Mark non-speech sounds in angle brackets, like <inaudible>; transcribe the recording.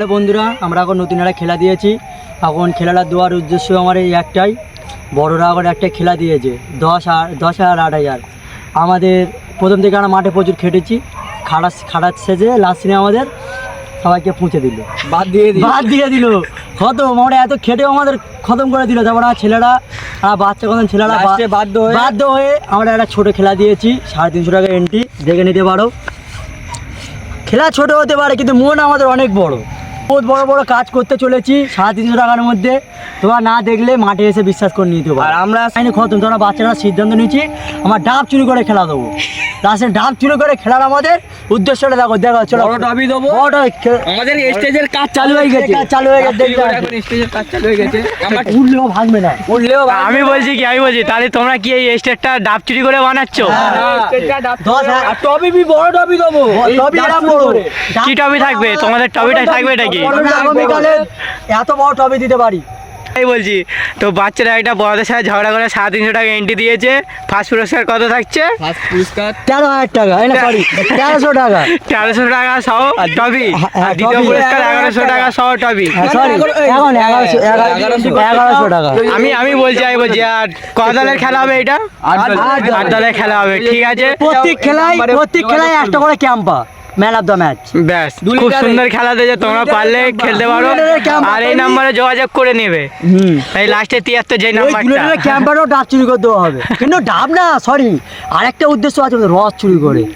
Hello বন্ধুরা আমরা এখন নতুন একটা খেলা দিয়েছি। এখন খেলাটা দেওয়ার উদ্দেশ্য আমার এই একটাই। বড়রা এখন একটা খেলা দিয়েছে দশ আর দশ হাজার আট হাজার। আমাদের প্রথম থেকে আমরা মাঠে প্রচুর খেটেছি। খাড়া খাড়া সেজে লাস্ট দিনে আমাদের সবাইকে পুঁছে দিল। বাদ দিয়ে দিই বাদ দিয়ে দিল। খতম। আমরা এত খেটেও আমাদের খতম করে দিল। তারপর আমার ছেলেরা আর বাচ্চা কখন ছেলেরা বাধ্য হয়ে- বাধ্য হয়ে আমরা একটা ছোটো খেলা দিয়েছি। সাড়ে তিনশো টাকা এন্ট্রি দেখে নিতে পারো। খেলা ছোট হতে পারে কিন্তু মন আমাদের অনেক বড়। বহুত বড় বড় কাজ করতে চলেছি সাড়ে তিনশো টাকার মধ্যে। তোমরা না দেখলে মাঠে এসে বিশ্বাস করে নিতে পারো। আর আমরা আইনে খতম তোমরা বাচ্চারা সিদ্ধান্ত নিচ্ছি আমার ডাব চুরি করে খেলা দেবো। লাস্টে ডাব চুরি করে খেলার আমাদের উদ্দেশ্যটা দেখো দেখো চলো। বড় টবি দেবো। বড় আমাদের স্টেজের কাজ চালু হয়ে গেছে। কাজ চালু হয়ে গেছে এখন স্টেজের কাজ চালু হয়ে গেছে। আমরা উঠলেও ভাঙবে না। উঠলেও আমি বলছি কি আমি বলছি তাহলে তোমরা কি এই স্টেটটা ডাব চুরি করে বানাচ্ছ? আর টবি বড় টবি দেবো। কি টবি থাকবে? তোমাদের টবিটা থাকবে এটা কি আগামীকালে এত বড় টবে দিতে পারি। এই বলছি তো বাচ্চারা একটা বড়দের সাথে ঝগড়া করে সাড়ে তিনশো টাকা এন্ট্রি দিয়েছে। ফার্স্ট পুরস্কার কত থাকছে? পুরস্কার? তেরো হাজার টাকা না সরি তেরোশো টাকা। তেরোশো টাকা সহ টবি হ্যাঁ, দ্বিতীয় পুরস্কার এগারোশো টাকা সহ টবি সরি এখন এগারোশো এগারোশো টাকা। আমি আমি বলছি আমি বলছি আর ক দলের খেলা হবে এটা। আট দলের খেলা হবে ঠিক আছে? প্রত্যেক খেলায় প্রত্যেক খেলায় একটা করে Campa man of the match ব্যাস খুব সুন্দর খেলা দিয়েছে তোমরা পারলে খেলতে পারো। আর এই নম্বরে যোগাযোগ করে নেবে। হুম। এই লাস্টে তিয়াত্তর যে ওই নাম্বারটা গুলোর ক্যাম্পারও ডাব চুরি করে দেওয়া হবে। কিন্তু ডাব না সরি আরেকটা উদ্দেশ্য আছে রস চুরি করে। <laughs>